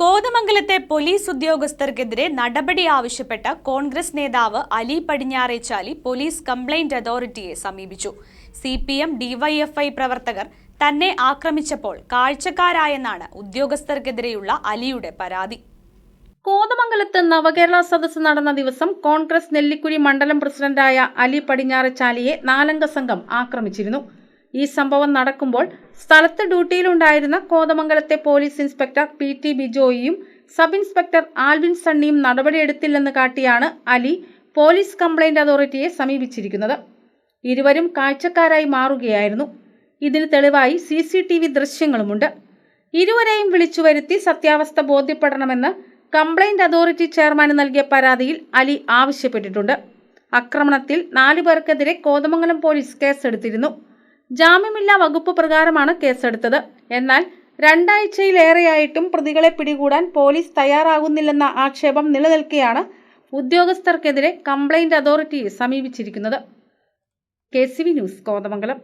കോതമംഗലത്തെ police ഉദ്യോഗസ്ഥർക്കെതിരെ നടപടി ആവശ്യപ്പെട്ട കോൺഗ്രസ് നേതാവ് അലി പടിഞ്ഞാറേച്ചാലി പോലീസ് കംപ്ലൈന്റ് അതോറിറ്റിയെ സമീപിച്ചു. സി പി എം ഡിവൈഎഫ്ഐ പ്രവർത്തകർ തന്നെ ആക്രമിച്ചപ്പോൾ കാഴ്ചക്കാരായെന്നാണ് ഉദ്യോഗസ്ഥർക്കെതിരെയുള്ള അലിയുടെ പരാതി. കോതമംഗലത്ത് നവകേരള സദസ്സ് നടന്ന ദിവസം കോൺഗ്രസ് നെല്ലിക്കുഴി മണ്ഡലം പ്രസിഡന്റായ അലി പടിഞ്ഞാറച്ചാലിയെ നാലംഗ സംഘം ആക്രമിച്ചിരുന്നു. ഈ സംഭവം നടക്കുമ്പോൾ സ്ഥലത്ത് ഡ്യൂട്ടിയിലുണ്ടായിരുന്ന കോതമംഗലത്തെ പോലീസ് ഇൻസ്പെക്ടർ പി ടി ബിജോയിയും സബ് ഇൻസ്പെക്ടർ ആൽവിൻ സണ്ണിയും നടപടിയെടുത്തില്ലെന്ന് കാട്ടിയാണ് അലി പോലീസ് കംപ്ലൈന്റ് അതോറിറ്റിയെ സമീപിച്ചിരിക്കുന്നത്. ഇരുവരും കാഴ്ചക്കാരായി മാറുകയായിരുന്നു. ഇതിന് തെളിവായി സി സി ടി വി ദൃശ്യങ്ങളുമുണ്ട്. ഇരുവരെയും വിളിച്ചു വരുത്തി സത്യാവസ്ഥ ബോധ്യപ്പെടണമെന്ന് കംപ്ലൈന്റ് അതോറിറ്റി ചെയർമാന് നൽകിയ പരാതിയിൽ അലി ആവശ്യപ്പെട്ടിട്ടുണ്ട്. ആക്രമണത്തിൽ നാലു പേർക്കെതിരെ കോതമംഗലം പോലീസ് കേസെടുത്തിരുന്നു. ജാമ്യമില്ലാ വകുപ്പ് പ്രകാരമാണ് കേസെടുത്തത്. എന്നാൽ രണ്ടാഴ്ചയിലേറെയായിട്ടും പ്രതികളെ പിടികൂടാൻ പോലീസ് തയ്യാറാകുന്നില്ലെന്ന ആക്ഷേപം നിലനിൽക്കെയാണ് ഉദ്യോഗസ്ഥർക്കെതിരെ കംപ്ലൈന്റ് അതോറിറ്റിയെ സമീപിച്ചിരിക്കുന്നത്. K C V news Kothamangalam.